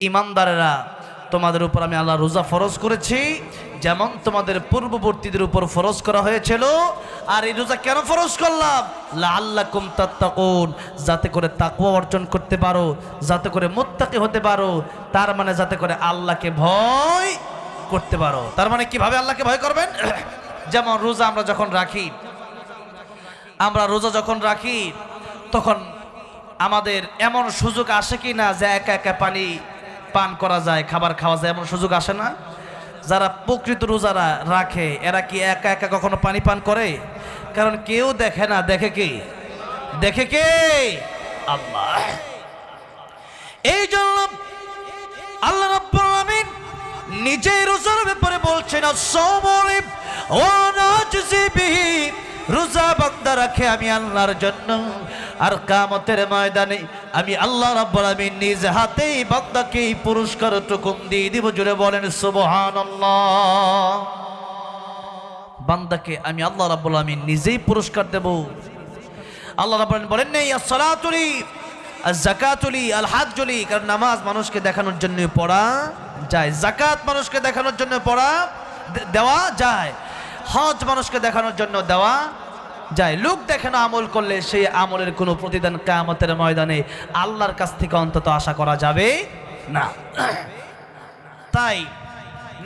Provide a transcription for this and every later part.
ইমানদারেরা, তোমাদের উপর আমি আল্লাহ রোজা ফরজ করেছি, যেমন তোমাদের পূর্ববর্তীদের উপর ফরজ করা হয়েছিল। আর এই রোজা কেন ফরজ করলাম? আল্লাহ কুম তাত্তাকুন, যাতে করে তাকুয়া অর্জন করতে পারো, যাতে করে মোত্তাকি হতে পারো, তার মানে যাতে করে আল্লাহকে ভয় করতে পারো। তার মানে কীভাবে আল্লাহকে ভয় করবেন? যেমন রোজা আমরা যখন রাখি, আমরা রোজা যখন রাখি, তখন আমাদের এমন সুযোগ আসে কি না যে একা একা পানি পান করা যায়, খাবার খাওয়া যায়, এমন সুযোগ আসে না। যারা প্রকৃত রোজারা রাখে, এরা কি একা একা কখনো পানি পান করে? কারণ কেউ দেখে না, দেখে কি? দেখে কে? আল্লাহ। এই জন্য আল্লাহ নিজেই রোজার ব্যাপারে বলছেন বিহি, রোজা বান্দা রাখে আমি আল্লাহর জন্য। আর কামতের ময়দানে আমি আল্লাহ রাব্বুল আলামিন নিজ হাতেই বান্দাকে পুরস্কার টুকুম দিয়ে দিব। জুড়ে বলেন, সুবহানাল্লাহ। বান্দাকে আমি আল্লাহ রাব্বুল আলামিন নিজেই পুরস্কার দেব। আল্লাহ রাব্বুল আলামিন বলেন, নেই আসসালাতুলি জাকাতুলি আল হাজ্জুলি কারণ নামাজ মানুষকে দেখানোর জন্য পড়া যায়। জাকাত মানুষকে দেখানোর জন্য পড়া দেওয়া যায়। হজ মানুষকে দেখানোর জন্য দেওয়া যায় লোক দেখানো আমল করলে সেই আমলের কোনো প্রতিদান কামতের ময়দানে আল্লাহর কাছ থেকে অন্তত আশা করা যাবে না। তাই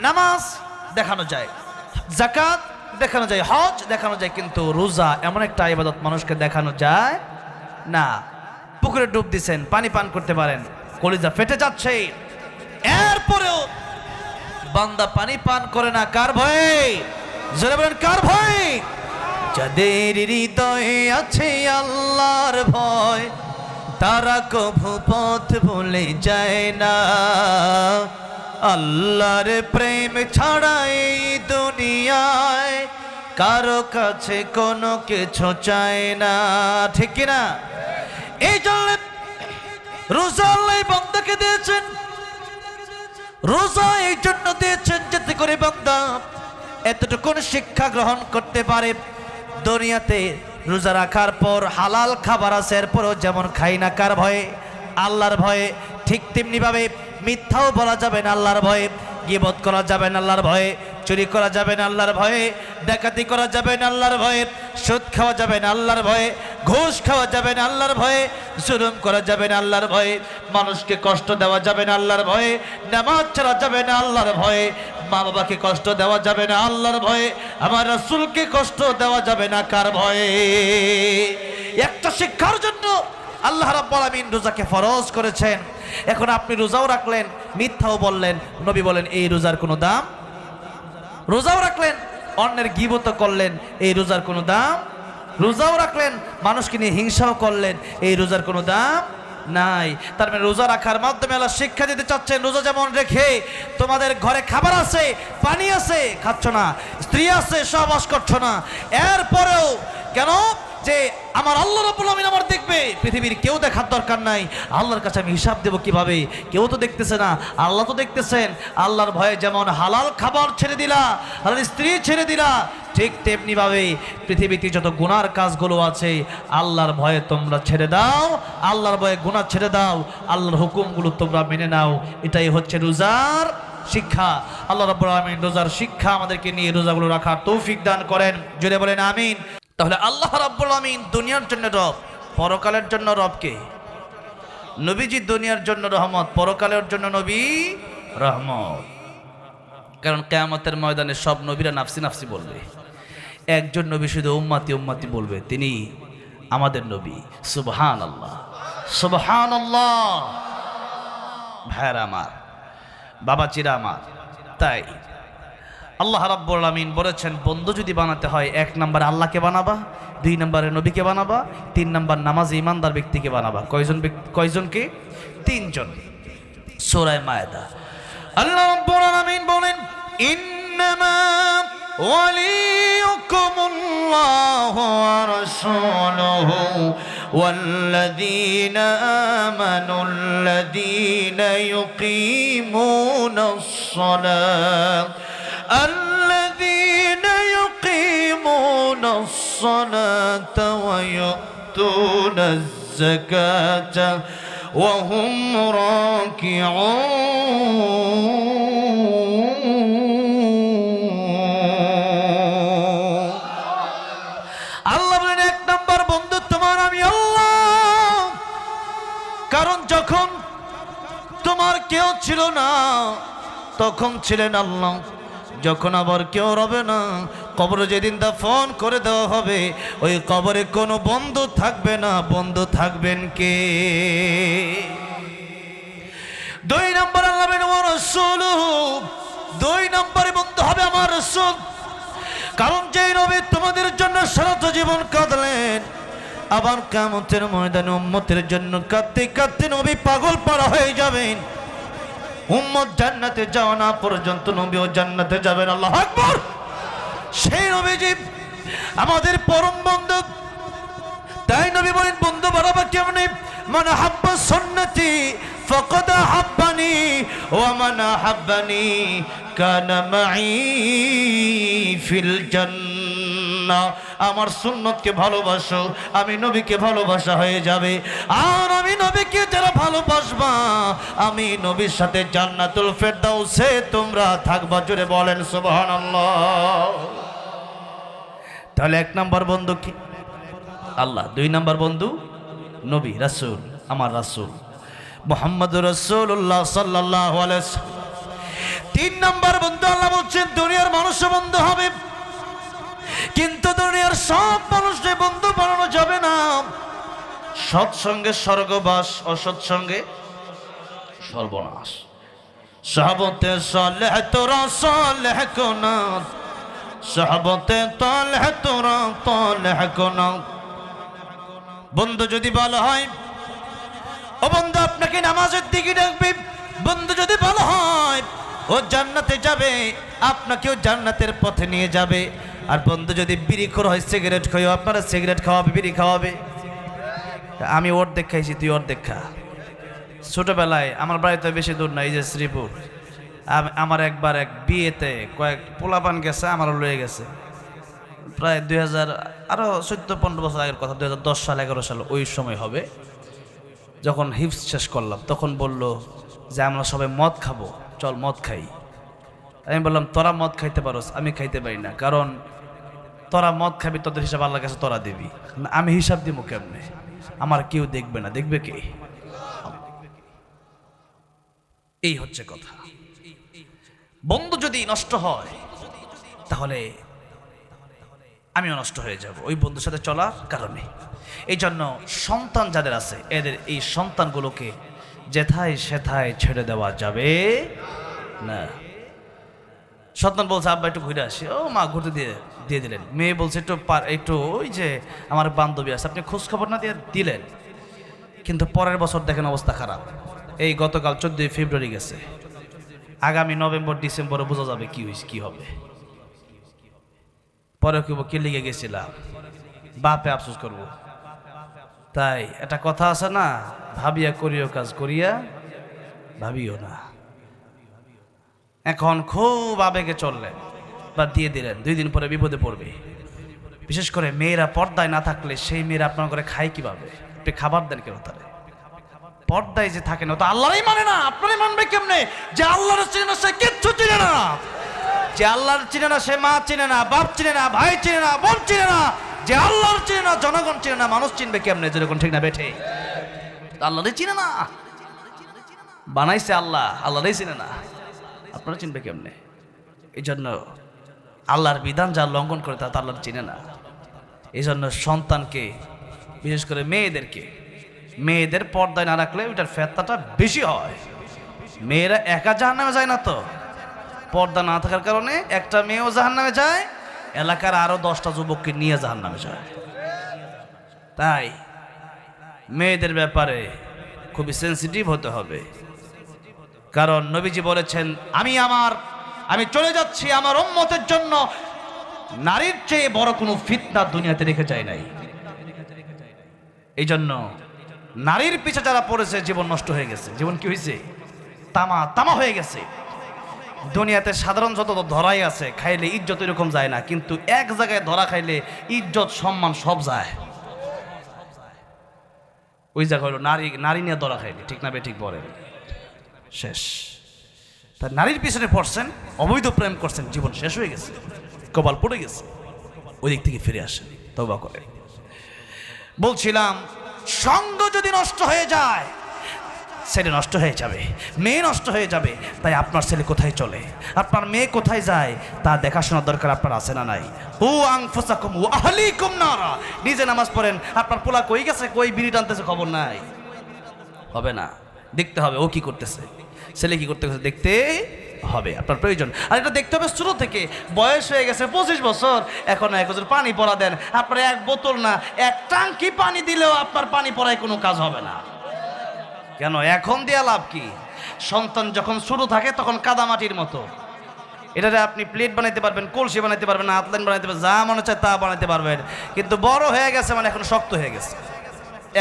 নামাজ দেখানো যায় জাকাত দেখানো যায়, হজ দেখানো যায়, কিন্তু রোজা এমন একটা ইবাদত মানুষকে দেখানো যায় না। পুকুরে ডুব দিছেন, পানি পান করতে পারেন, কলিজা ফেটে যাচ্ছে। এরপরেও বান্দা পানি পান করে না, কার ভয়ে? জোরে বলেন, কার ভয়ে? যাদের হৃদয়ে আছে আল্লাহর ভয়, তারা কভু পথ ভুলে যায় না। আল্লাহর প্রেম ছাড়াই দুনিয়ায় কারও কাছে কোনো কিছু চায় না। ঠিক না এই জন্য রোজা আল্লাহ বন্দাকে দিয়েছেন। রোজা এই জন্য দিয়েছেন যাতে করে বান্দা এতটুকুন শিক্ষা গ্রহণ করতে পারে। দুনিয়াতে রোজা রাখার পর হালাল খাবার আছে এরপরও যেমন খাই না কার ভয়ে আল্লাহর ভয়ে ঠিক তেমনিভাবে মিথ্যাও বলা যাবে না আল্লাহর ভয়ে গিবত করা যাবে না আল্লাহর ভয়ে চুরি করা যাবে না আল্লাহর ভয়ে ডাকাতি করা যাবে না আল্লাহর ভয়ে সুদ খাওয়া যাবে না আল্লাহর ভয়ে ঘুষ খাওয়া যাবে না আল্লাহর ভয়ে জুলুম করা যাবে না আল্লাহর ভয়ে মানুষকে কষ্ট দেওয়া যাবে না আল্লাহর ভয়ে নামাজ ছাড়া যাবে না আল্লাহর ভয়ে মা বাবাকে কষ্ট দেওয়া যাবে না, আল্লাহর ভয়ে, আমার রাসূলকে কষ্ট দেওয়া যাবে না, কার ভয়ে? একটা শিক্ষার জন্য আল্লাহ রাব্বুল আলামিন রোজাকে ফরজ করেছেন। এখন আপনি রোজাও রাখলেন, মিথ্যাও বললেন, নবী বলেন, এই রোজার কোনো দাম? রোজাও রাখলেন, অন্যের গিবত করলেন, এই রোজার কোনো দাম? রোজাও রাখলেন, মানুষকে নিয়ে হিংসাও করলেন, এই রোজার কোনো দাম? নাই। তার মানে রোজা রাখার মাধ্যমে আল্লাহ শিক্ষা দিতে চাচ্ছেন, রোজা যেমন রেখে তোমাদের ঘরে খাবার আছে, পানি আছে, খাচ্ছ না। স্ত্রী আছে সহবাস করছ না। এরপরেও কেন? যে আমার আল্লাহ রাব্বুল আমিন আমার দেখবে, পৃথিবীর কেউ দেখার দরকার নাই। আল্লাহর কাছে আমি হিসাব দেব কীভাবে? কেউ তো দেখতেছে না। আল্লাহ তো দেখতেছেন, আল্লাহর ভয়ে যেমন হালাল খাবার ছেড়ে দিলা, হালাল স্ত্রী ছেড়ে দিলা ঠিক তেমনি ভাবে পৃথিবীতে যত গুনার কাজগুলো আছে, আল্লাহর ভয়ে তোমরা ছেড়ে দাও, আল্লাহর ভয়ে গুনাহ ছেড়ে দাও, আল্লাহর হুকুমগুলো তোমরা মেনে নাও। এটাই হচ্ছে রোজার শিক্ষা। আল্লাহ রাব্বুল আমিন রোজার শিক্ষা আমাদেরকে নিয়ে রোজাগুলো রাখার তৌফিক দান করেন। জুড়ে বলেন, আমিন। তাহলে আল্লাহ রাব্বুল আমিন দুনিয়ার জন্য রব, পরকালের জন্য রবকে। নবীজি দুনিয়ার জন্য রহমত, পরকালের জন্য নবী রহমত। কারণ কেয়ামতের ময়দানে সব নবীরা নাফসি নাফসি বলবে। একজন নবী শুধু উম্মাতি উম্মাতি বলবে, তিনি আমাদের নবী। সুবহান আল্লাহ সুবহান আল্লাহ ভাইয়ার আমার বাবা চিরা আমার, তাই আল্লাহ রাব্বুল আমিন বলেছেন, বন্ধু যদি বানাতে হয়, এক নাম্বার আল্লাহকে বানাবা, দুই নম্বরে নবীকে বানাবা, তিন নাম্বার নামাজ ইমানদার ব্যক্তিকে বানাবা। কয়জন কয়জনকে তিনজন। সূরা মায়দা। আল্লাহ রাব্বুল আলামিন বলেন, ইন্নামা وليكم الله ورسوله والذين آمنوا الذين يقيمون الصلاة الذين يقيمون الصلاة ويؤتون الزكاة وهم راكعون ছিল না তখন ছিলেন আল্লাহ। যখন আবার কেউ রবে না কবরে যেদিন দা ফোন করে দেওয়া হবে ওই কবরে কোনো বন্ধু থাকবে না। বন্ধু থাকবেন কে? দুই নম্বর আল্লাহ বলেন, "ওয়া রাসূলুহু", দুই নম্বরে বন্ধু হবে আমার রসুল। কারণ যেই নবী তোমাদের জন্য সারাত জীবন কাঁদলেন আবার কামতের ময়দানে উম্মতের জন্য কাঁদতে কাঁদতে নবী পাগল পাড়া হয়ে যাবেন। উম্মত জান্নাতে যাওয়া না পর্যন্ত নবীও জান্নাতে যাবেন, আল্লাহ আকবর। সেই নবীজি আমাদের পরম বন্ধু। তাই নবী বলেন, বন্ধু, বাড়াবা কেমনে? মানে হাব্বা সন্নতি, ফকদ হাব্বানি, ও মানে হাব্বানি, কানা মাই ফিল জান্নাহ আমার সুন্নতকে ভালোবাসো, আমি নবীকে ভালোবাসা হয়ে যাবে। আর আমি নবীকে যারা ভালোবাসবা, আমি নবীর সাথে জান্নাতুল ফেরদাউসে তোমরা থাকবা জুড়ে বলেন সুবহানাল্লাহ। তাহলে এক নম্বর বন্ধু কি? আল্লাহ, দুই নম্বর বন্ধু নবী, রাসূল, আমার রাসূল। মোহাম্মদ রসুল্লাহ সাল্লাহ তিন নম্বর বন্ধু আল্লাহ বলছেন, দুনিয়ার মানুষ বন্ধু হবে কিন্তু দুনিয়ার সব মানুষকে বন্ধু বানানো যাবে না। সৎসঙ্গে স্বর্গবাস, অসৎসঙ্গে সর্বনাশ। সাহাবতে সালেহ তোরা, সালেহ কোনাত। সাহাবতে তালেহ তোরা, তালেহ কোনাত। বন্ধু যদি ভালো হয়, ও বন্ধু আপনাকে নামাজের দিকে ডাকবে। বন্ধু যদি ভালো হয়, ও জান্নাতে যাবে, আপনাকেও জান্নাতের পথে নিয়ে যাবে। আর বন্ধু, যদি বিড়ি খোর হয় সিগারেট খাইও। আপনারা সিগারেট খাওয়াবে, বিড়ি খাওয়াবে? আমি অর্ধেক খাইছি, তুই অর্ধেক খা। ছোটবেলায় আমার বাড়িতে বেশি দূর নাই যে শ্রীপুর। আমার একবার এক বিয়েতে কয়েক পোলাপান গেছে, আমারও লয়ে গেছে। প্রায় দুই হাজার আরও চোদ্দ, পনেরো বছর আগের কথা, দুই হাজার দশ সাল, এগারো সাল, ওই সময় হবে। যখন হিপস শেষ করলাম, তখন বলল যে, আমরা সবাই মদ খাব, চল মদ খাই। আমি বললাম, তোরা মদ খাইতে পারোস, আমি খাইতে পারি না। কারণ তোরা মদ খাবি, তোদের হিসাব আল্লাহর কাছে তোরা দিবি। আমি হিসাব দিব কেমনে? আমার কেউ দেখবে না। দেখবে কে? এই হচ্ছে কথা। বন্ধু যদি নষ্ট হয়, তাহলে আমিও নষ্ট হয়ে যাব। ওই বন্ধুর সাথে চলার কারণে। এই জন্য সন্তান যাদের আছে, এদের এই সন্তানগুলোকে যেথায় সেথায় ছেড়ে দেওয়া যাবে না। সন্তান বলছে, আব্বা, একটু ঘুরে আসি। ও মা, ঘুরতে দিয়ে দিয়ে দিলেন। মেয়ে বলছে, একটু একটু ওই যে আমার বান্ধবী আছে, আপনি খোঁজ খবর না দিয়ে দিলেন? কিন্তু পরের বছর দেখেন অবস্থা খারাপ। এই গতকাল চোদ্দই ফেব্রুয়ারি গেছে। আগামী নভেম্বর, ডিসেম্বরে বোঝা যাবে কি হয়েছে কি হবে। পরে কেউ কে লিগে গেছিলাম? বাপে আফসোস করব। তাই এটা কথা আছে না, ভাবিয়া করিও কাজ করিয়া ভাবিও না। এখন খুব আবেগে চললেন। বা দিয়ে দিলেন, দুই দিন পরে বিপদে পড়বে। বিশেষ করে মেয়েরা পর্দায় না থাকলে সেই মেয়েরা আপনার করে খায় কীভাবে? খাবার দেন কেন তারে। পর্দায় যে থাকে না তো আল্লাহরই মানে না, আপনারই মানবে কেমনে? যে আল্লাহর চিনে না, সে কিচ্ছু চিনে না। যে আল্লাহর চিনে না, সে মা চিনে না, বাপ চিনে না, ভাই চিনে না, বোন চিনে না, যে আল্লাহর চিনে না, জনগণ চিনে না, মানুষ চিনবে কেমনে যেরকম ঠিক না বেঠে? আল্লাহরই চিনে না। বানাইছে আল্লাহ, আল্লাহরই চিনে না। আপনারা চিনবে কেমনে? এই জন্য আল্লাহর বিধান যা লঙ্ঘন করে তা আল্লাহ চিনে না। এই জন্য সন্তানকে, বিশেষ করে মেয়েদেরকে, মেয়েদের পর্দায় না রাখলে ওইটার ফেত্তাটা বেশি হয়। মেয়েরা একা জাহান নামে যায় না তো। পর্দা না থাকার কারণে একটা মেয়েও জাহান নামে যায়, এলাকার আরও দশটা যুবককে নিয়ে জাহান নামে যায়। তাই মেয়েদের ব্যাপারে খুবই সেন্সিটিভ হতে হবে। কারণ নবীজি বলেছেন, আমি আমার, আমি চলে যাচ্ছি আমার উম্মতের জন্য। নারীর চেয়ে বড় কোনো ফিতনা দুনিয়াতে রেখে যায় নাই। এই জন্য নারীর পিছে যারা পড়েছে, জীবন নষ্ট হয়ে গেছে। জীবন কি হয়েছে তামা তামা হয়ে গেছে। দুনিয়াতে সাধারণ যত ধরাই আছে, খাইলে ইজ্জত এরকম যায় না, কিন্তু এক জায়গায় ধরা খাইলে ইজ্জত, সম্মান সব যায়। ওই জায়গা হলো নারী নারী নিয়ে ধরা খাইলে, ঠিক না বে, ঠিক বলেন। শেষ। তার নারীর পিছনে পড়ছেন, অবৈধ প্রেম করছেন, জীবন শেষ হয়ে গেছে, কপাল পড়ে গেছে, ওই দিক থেকে ফিরে আসেন তবা করে। বলছিলাম, সঙ্গ যদি নষ্ট হয়ে যায়, ছেলে নষ্ট হয়ে যাবে, মেয়ে নষ্ট হয়ে যাবে, তাই আপনার ছেলে কোথায় চলে? আপনার মেয়ে কোথায় যায়, তা দেখাশোনার দরকার আপনার আছে না নাই। ও আং ফোসাকুম ও আহলিকুম নারা। নিজে নামাজ পড়েন, আপনার পোলা কই গেছে, কই বিড়ি টানতেছে খবর নাই। হবে না, দেখতে হবে, ও কি করতেছে? ছেলে কি করতেছে দেখতে হবে, আপনার প্রয়োজন। আর এটা দেখতে হবে শুরু থেকে। বয়স হয়ে গেছে পঁচিশ বছর। এখন এক বছর পানি পড়া দেন। আপনার এক বোতল না, এক টাঙ্কি পানি দিলেও আপনার পানি পড়ায় কোনো কাজ হবে না। কেন? এখন দেয়া লাভ কি? সন্তান যখন শুরু থাকে, তখন কাদামাটির মতো। এটাতে আপনি প্লেট বানাইতে পারবেন, কলসি বানাইতে পারবেন আতলাইন বানাইতে পারবেন, যা মনে চায় তা বানাইতে পারবেন। কিন্তু বড় হয়ে গেছে মানে এখন শক্ত হয়ে গেছে।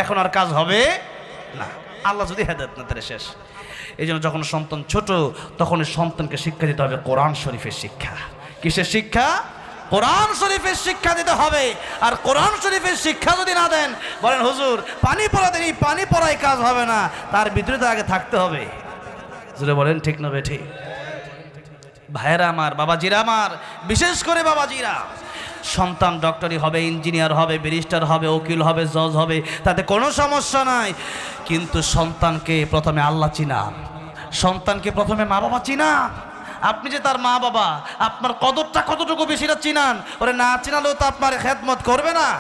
এখন আর কাজ হবে না। আল্লাহ যদি হেদায়ত না তাহলে শেষ। এই জন্য যখন সন্তান ছোট তখন সন্তানকে শিক্ষা দিতে হবে কোরআন শরীফের শিক্ষা। কিসের শিক্ষা? কোরআন শরীফের শিক্ষা দিতে হবে। আর কোরআন শরীফের শিক্ষা যদি না দেন, বলেন, হুজুর, পানি পড়া দেন পানি পড়ায় কাজ হবে না। তার ভিতরে তো আগে থাকতে হবে। যদি বলেন, ঠিক না বেঠি ভাইয়েরা আমার, বাবাজিরা আমার, বিশেষ করে বাবাজিরা। সন্তান ডক্টরি হবে, ইঞ্জিনিয়ার হবে, ব্যারিস্টার হবে, উকিল হবে, জজ হবে, তাতে কোনো সমস্যা নাই। কিন্তু সন্তানকে প্রথমে আল্লাহ চিনা। সন্তানকে প্রথমে মা বাবা চিনা। আপনি যে তার মা বাবা, আপনার কদরটা কতটুকু বেশিটা চিনান? ওরে না চিনালেও তো আপনার খেদমত করবে না।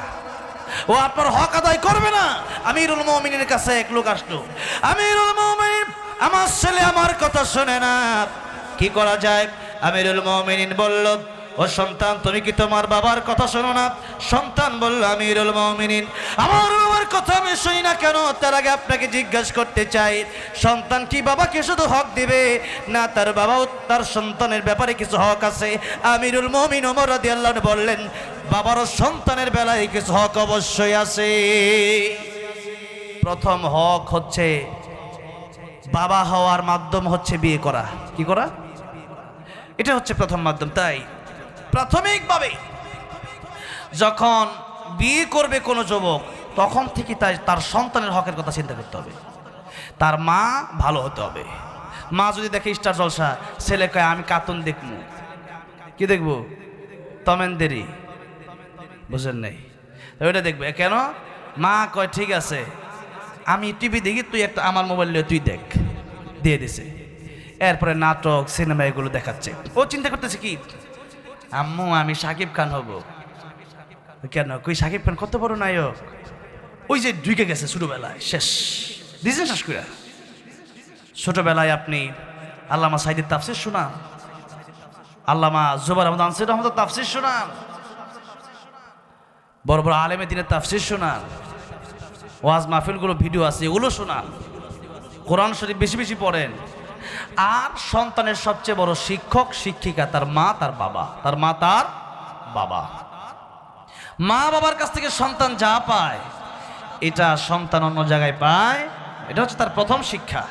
ও আপনার হক আদায় করবে না। আমিরুল মমিনের কাছে এক লোক আসলো। আমিরুল মমিন, আমার ছেলে আমার কথা শোনে না। কি করা যায়? আমিরুল মমিনিন বলল ও সন্তান, তুমি কি তোমার বাবার কথা শোনো না? সন্তান বলল, আমিরুল মমিনিন, আমার বাবার কথা আমি শুনি না কেন? তার আগে আপনাকে জিজ্ঞাসা করতে চাই, সন্তান কি বাবাকে শুধু হক দিবে? না, তার বাবাও তার সন্তানের ব্যাপারে কিছু হক আছে। আমিরুল মমিন ওমর আনহু বললেন বাবারও সন্তানের বেলায় কিছু হক অবশ্যই আছে। প্রথম হক হচ্ছে, বাবা হওয়ার মাধ্যম হচ্ছে বিয়ে করা। কি করা? এটা হচ্ছে প্রথম মাধ্যম, তাই? প্রাথমিকভাবে যখন বিয়ে করবে কোনো যুবক, তখন থেকে তাই তার সন্তানের হকের কথা চিন্তা করতে হবে। তার মা ভালো হতে হবে। মা যদি দেখে স্টার জলসা, ছেলে কয়, আমি কার্টুন দেখব। কি দেখব? তমেন্দেরি বুঝেন নাই? ওইটা দেখবে। কেন? মা কয়, ঠিক আছে, আমি টিভি দেখি, তুই একটা আমার মোবাইল নিয়ে তুই দেখ। দিয়ে দিছে। এরপরে নাটক, সিনেমা এগুলো দেখাচ্ছে। ও চিন্তা করতেছে কি? আম্মু আমি সাকিব খান হব। কেন? কই সাকিব খান? কত বড় নায়ক? ওই যে ঢুকে গেছে ছোটবেলায় শেষ। দিয়েছেন শেষ করে ছোটবেলায় আপনি আল্লামা সাইদের তাফসির শোনান। আল্লামা জুবার আহমদ আনসির আহমদ তাফসির শোনান। বড় বড় আলেমে দিনের তাফসির শোনান। ওয়াজ মাহফিলগুলো ভিডিও আছে এগুলো শোনান। কোরআন শরীফ বেশি বেশি পড়েন। আর সন্তানের সবচেয়ে বড় শিক্ষক, শিক্ষিকা তার মা, তার বাবা। তার মা, তার বাবা। মা বাবার কাছ থেকে সন্তান যা পায়, এটা সন্তান অন্য জায়গায় পায়। এটা হচ্ছে তার প্রথম শিক্ষা।